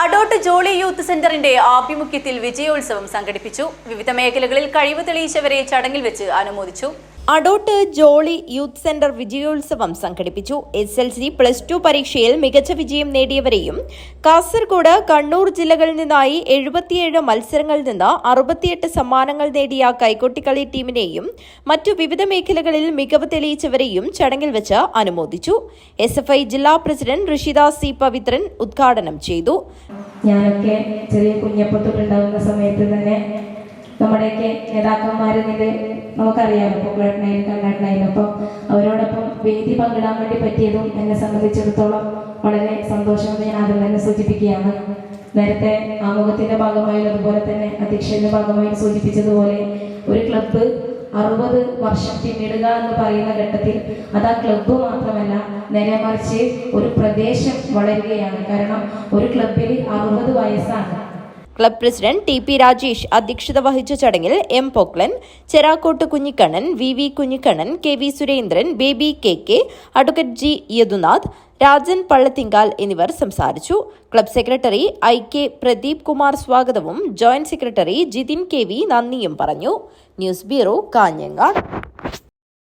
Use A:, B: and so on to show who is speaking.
A: അഡോട്ട് jolly youth സെന്ററിന്റെ ആഭിമുഖ്യത്തിൽ വിജയോത്സവം സംഘടിപ്പിച്ചു. വിവിധ മേഖലകളിൽ കഴിവ് തെളിയിച്ചവരെ ചടങ്ങിൽ വെച്ച് അനുമോദിച്ചു.
B: അഡോട്ട് ജോളി യൂത്ത് സെന്റർ വിജയോത്സവം സംഘടിപ്പിച്ചു. S L C plus two പരീക്ഷയിൽ മികച്ച വിജയം നേടിയവരെയും കാസർഗോഡ് കണ്ണൂർ ജില്ലകളിൽ നിന്നായി എഴുപത്തിയേഴ് മത്സരങ്ങളിൽ നിന്ന് അറുപത്തിയെട്ട് സമ്മാനങ്ങൾ നേടിയ കൈകൊട്ടിക്കളി ടീമിനെയും മറ്റു വിവിധ മേഖലകളിൽ മികവ് തെളിയിച്ചവരെയും ചടങ്ങിൽ വെച്ച് അനുമോദിച്ചു. എസ് എഫ് ഐ ജില്ലാ പ്രസിഡന്റ് ഋഷിദാസ് സി പവിത്രൻ ഉദ്ഘാടനം ചെയ്തു.
C: ഞാനൊക്കെ ചെറിയ കുഞ്ഞപ്പത്തൊട്ടുണ്ടാകുന്ന സമയത്ത് തന്നെ നമ്മുടെയൊക്കെ നേതാക്കന്മാരെന്നിൽ നമുക്കറിയാം ഇപ്പോൾ ക്ലേട്ടനായാലും കണ്ണാട്ടനായാലും അപ്പം അവരോടൊപ്പം വേദി പങ്കിടാൻ വേണ്ടി പറ്റിയതും എന്നെ സംബന്ധിച്ചിടത്തോളം വളരെ സന്തോഷമെന്ന് ഞാൻ ആദ്യം തന്നെ സൂചിപ്പിക്കുകയാണ്. നേരത്തെ ആമുഖത്തിന്റെ ഭാഗമായും അതുപോലെ തന്നെ അധ്യക്ഷന്റെ ഭാഗമായും സൂചിപ്പിച്ചതുപോലെ ഒരു ക്ലബ്ബ് അറുപത് വർഷം പിന്നിടുക എന്ന് പറയുന്ന ഘട്ടത്തിൽ അത് ആ ക്ലബ്ബ് മാത്രമല്ല നേരെ മറിച്ച് ഒരു പ്രദേശം വളരുകയാണ്. കാരണം ഒരു ക്ലബിൽ അറുപത് വയസ്സാണ്.
B: Club president T P Rajesh അധ്യക്ഷത വഹിച്ച ചടങ്ങിൽ M Poklan Cherakkot Kunhikannan V V Kunhikannan K V Surendran Baby K K advocate G Yadunath Rajan Pallathinkal എന്നിവർ സംസാരിച്ചു. Club secretary I K Pradeep Kumar സ്വാഗതവും joint secretary Jithin K V നന്ദിയും പറഞ്ഞു. News bureau Kanhangad.